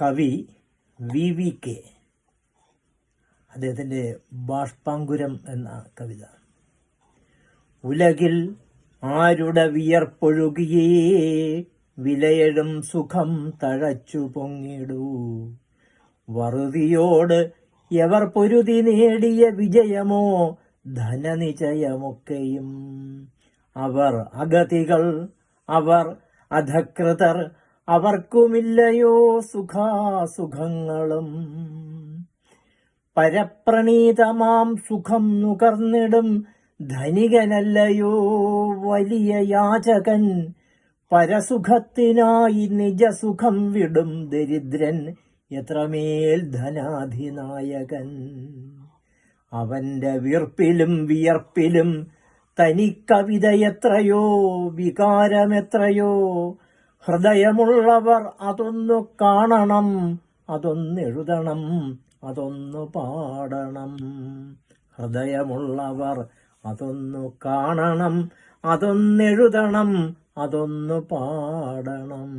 കവി V V K. അദ്ദേഹത്തിന്റെ ബാഷ്പാങ്കുരം എന്ന കവിത. ഉലകിൽ ആരുടെ വിയർപ്പൊഴുകിയേ വിലയഴും സുഖം തഴച്ചു പൊങ്ങിടൂ. വറുതിയോട് എവർ പൊരുതി നേടിയ വിജയമോ ധനനിചയമൊക്കെയും അവർ അഗതികൾ അവർ അധകൃതർ അവർക്കുമില്ലയോ സുഖാസുഖങ്ങളും. പരപ്രണീതമാം സുഖം നുകർന്നിടും ധനികനല്ലയോ വലിയ യാചകൻ. പരസുഖത്തിനായി നിജസുഖം വിടും ദരിദ്രൻ എത്രമേൽ ധനാധിനായകൻ. അവന്റെ വീർപ്പിലും വിയർപ്പിലും തനിക്കവിതയെത്രയോ വികാരമെത്രയോ ഹൃദയമുള്ളവർ അതൊന്നു കാണണം അതൊന്നെഴുതണം അതൊന്നു പാടണം. ഹൃദയമുള്ളവർ അതൊന്നു കാണണം അതൊന്നെഴുതണം അതൊന്നു പാടണം.